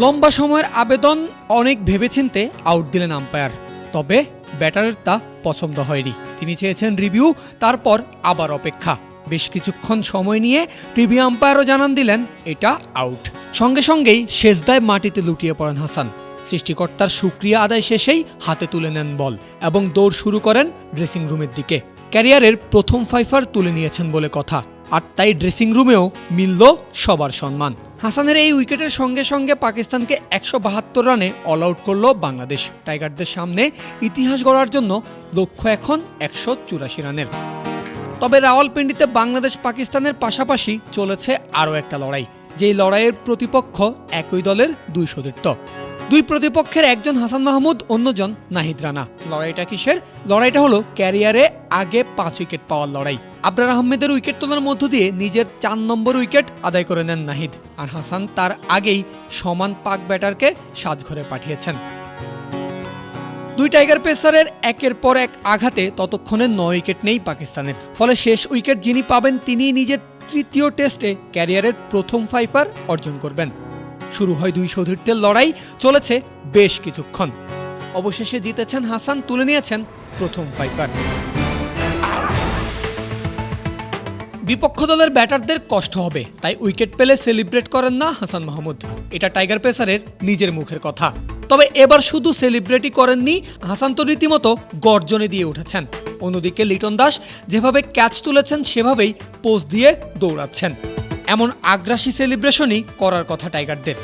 লম্বা সময়ের আবেদন অনেক ভেবেচিন্তে আউট দিলেন আম্পায়ার তবে ব্যাটারের তা পছন্দ হয়নি। তিনি চেয়েছেন রিভিউ তারপর আবার অপেক্ষা। বেশ কিছুক্ষণ সময় নিয়ে টিভি আম্পায়ারও জানান দিলেন, এটা আউট সঙ্গে সঙ্গেই শেষদায় মাটিতে লুটিয়ে পড়েন হাসান। সৃষ্টিকর্তার সুক্রিয়া আদায় শেষেই হাতে তুলে নেন বল এবং দৌড় শুরু করেন ড্রেসিং রুমের দিকে। ক্যারিয়ারের প্রথম ফাইফার তুলে নিয়েছেন বলে কথা, আর তাই ড্রেসিং রুমেও মিলল সবার সম্মান। হাসানের এই উইকেটের সঙ্গে সঙ্গে পাকিস্তানকে একশো বাহাত্তর রানে অল আউট করল বাংলাদেশ। টাইগারদের সামনে ইতিহাস গড়ার জন্য লক্ষ্য এখন একশো চুরাশি রানের। তবে রাওয়ালপিন্ডিতে বাংলাদেশ পাকিস্তানের পাশাপাশি চলেছে আরও একটা লড়াই, যেই লড়াইয়ের প্রতিপক্ষ একই দলের দুই সতীর্থ দুই প্রতিপক্ষের একজন হাসান মাহমুদ, অন্যজন নাহিদ রানা। লড়াইটা কিসের? লড়াইটা হলো ক্যারিয়ারে আগে পাঁচ উইকেট পাওয়ার লড়াই। আবরার আহমেদের উইকেট তোলার মধ্য দিয়ে নিজের চার নম্বর উইকেট আদায় করে নেন নাহিদ। আর হাসান তার আগেই সমান পাক ব্যাটারকে সাজঘরে পাঠিয়েছেন। দুই টাইগার পেসারের একের পর এক আঘাতে ততক্ষণে নয় উইকেট নেই পাকিস্তানের। ফলে শেষ উইকেট যিনি পাবেন তিনি নিজের তৃতীয় টেস্টে ক্যারিয়ারের প্রথম ফাইপার অর্জন করবেন। শুরু হয় দুই সতীর্থের লড়াই, চলেছে বেশ কিছুক্ষণ। অবশেষে জিতেছেন হাসান, তুলে নিয়েছেন প্রথম ফাইপার বিপক্ষ দলের ব্যাটারদের কষ্ট হবে, তাই উইকেট পেলে সেলিব্রেট করেন না হাসান মাহমুদ। এটা টাইগার পেসারের নিজের মুখের কথা। তবে এবার শুধু সেলিব্রেটই করেননি, হাসান তো রীতিমতো গর্জনে দিয়ে উঠেছেন। অন্যদিকে লিটন দাস যেভাবে ক্যাচ তুলেছেন, সেভাবেই পোজ দিয়ে দৌড়াচ্ছেন। এমন আগ্রাসী সেলিব্রেশনই করার কথা টাইগারদের।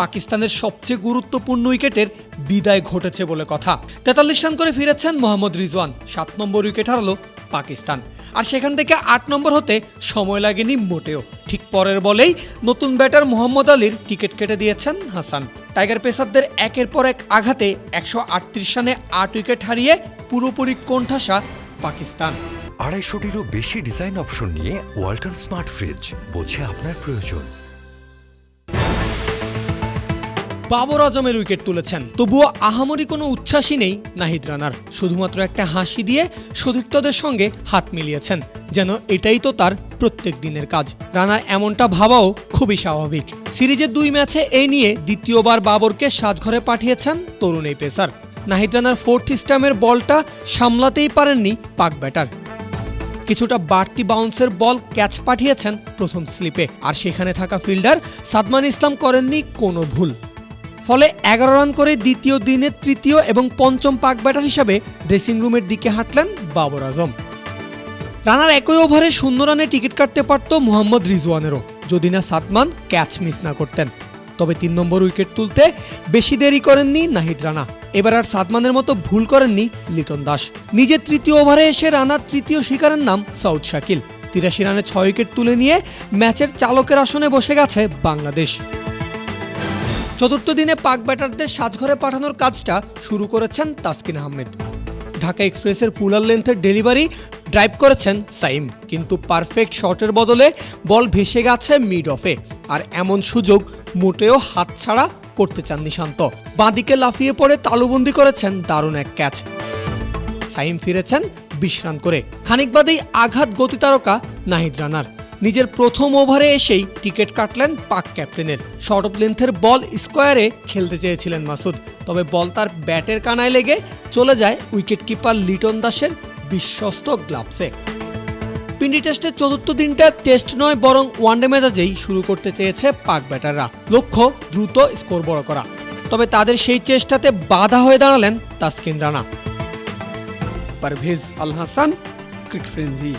পাকিস্তানের সবচেয়ে গুরুত্বপূর্ণ উইকেটের বিদায় ঘটেছে বলে কথা। তেতাল্লিশ রান করে ফিরেছেন মোহাম্মদ রিজওয়ান, সাত নম্বর উইকেট হারালো পাকিস্তান। আর সেখান থেকে আট নম্বর হতে সময় লাগেনি মোটেও। ঠিক পরের বলেই নতুন ব্যাটার মোহাম্মদ আলীর টিকিট কেটে দিয়েছেন হাসান। টাইগার পেসারদের একের পর এক আঘাতে একশো আটত্রিশ রানে আট উইকেট হারিয়ে পুরোপুরি কোণঠাসা পাকিস্তান। আড়াইশোটিরও বেশি ডিজাইন অপশন নিয়ে ওয়াল্টন স্মার্ট ফ্রিজ বোঝে আপনার প্রয়োজন। বাবর আজমের উইকেট তুলেছেন। তবুও আহামরি কোনো উচ্ছ্বাসই নেই নাহিদ রানার। শুধুমাত্র একটা হাসি দিয়ে সতীর্থদের সঙ্গে হাত মিলিয়েছেন। যেন এটাই তো তার প্রত্যেক দিনের কাজ। রানার এমনটা ভাবাও খুবই স্বাভাবিক। সিরিজের দুই ম্যাচে এই নিয়ে দ্বিতীয়বার বাবরকে সাজঘরে পাঠিয়েছেন তরুণ এই পেসার। নাহিদ রানার ফোর্থ স্টামের বলটা সামলাতেই পারেননি পাক ব্যাটার। কিছুটা বাড়তি বাউন্সের বল ক্যাচ পাঠিয়েছেন প্রথম স্লিপে। আর সেখানে থাকা ফিল্ডার সাদমান ইসলাম করেননি কোনো ভুল। ফলে এগারো রান করে দ্বিতীয় দিনের তৃতীয় এবং পঞ্চম পাক ব্যাটার হিসাবে ড্রেসিং রুমের দিকে হাঁটলেন বাবর আজম। রানার একই ওভারে শূন্য রানে টিকিট কাটতে পারত মোহাম্মদ রিজওয়ানেরও, যদি না সাদমান ক্যাচ মিস না করতেন। তবে তিন নম্বর উইকেট তুলতে বেশি দেরি করেননি নাহিদ রানা। এবার আর সাদমানের মতো ভুল করেননি লিটন দাস। নিজের তৃতীয় ওভারে এসে রানার তৃতীয় শিকারের নাম সাউথ শাকিল। তিরাশি রানে ছয় উইকেট তুলে নিয়ে ম্যাচের চালকের আসনে বসে গেছে বাংলাদেশ। চতুর্থ দিনে পাক ব্যাটারদের সাজঘরে পাঠানোর কাজটা শুরু করেছেন তাসকিন আহমেদ। ঢাকা এক্সপ্রেসের ফুলার লেন্থের ডেলিভারি ড্রাইভ করেছেন সাইম, কিন্তু পারফেক্ট শটের বদলে বল ভেসে গেছে মিড অফে। আর এমন সুযোগ মোটেও হাতছাড়া করতে চান নিশান্ত বাঁদিকে লাফিয়ে পড়ে তালুবন্দি করেছেন দারুণ এক ক্যাচ। সাইম ফিরেছেন বিশ রান করে। খানিক বাদেই আঘাত গতি তারকা নাহিদ রানার। নিজের প্রথম ওভারে এসেই টিকিট কাটলেন পাক ক্যাপ্টেনের। শর্ট অফ লেন্থের বল স্কোয়ারে খেলতে চেয়েছিলেন মাসুদ, তবে বল তার ব্যাটের কানায় লেগে চলে যায় উইকেট কিপার লিটন দাসের বিশ্বস্ত গ্লাভসে। পিন্ডি টেস্টের চতুর্থ দিনটা টেস্ট নয়, বরং ওয়ানডে মেজাজেই শুরু করতে চেয়েছে পাক ব্যাটাররা। লক্ষ্য, দ্রুত স্কোর বড় করা। তবে তাদের সেই চেষ্টাতে বাধা হয়ে দাঁড়ালেন তাসকিন রানা। পারভেজ আল হাসান ক্রিক ফ্রেন্সি।